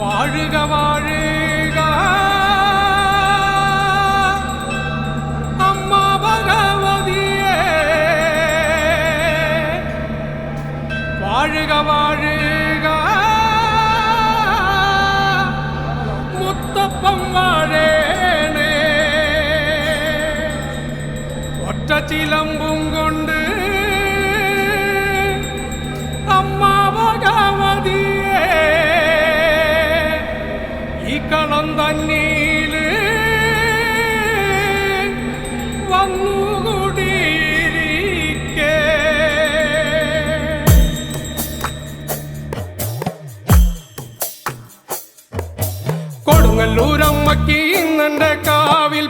வாழ்க வாழ்க. அம்மா பகவதியே. வாழ்க வாழ்க. முத்தப்பம் வாழேனே. ஒற்ற சிலம்பும் கொண்டு മഞ്ഞിൽ ഇന്നെ കൊടുങ്ങല്ലൂരമ്മയ്ക്ക് ഇന്നെന്റെ കാവിൽ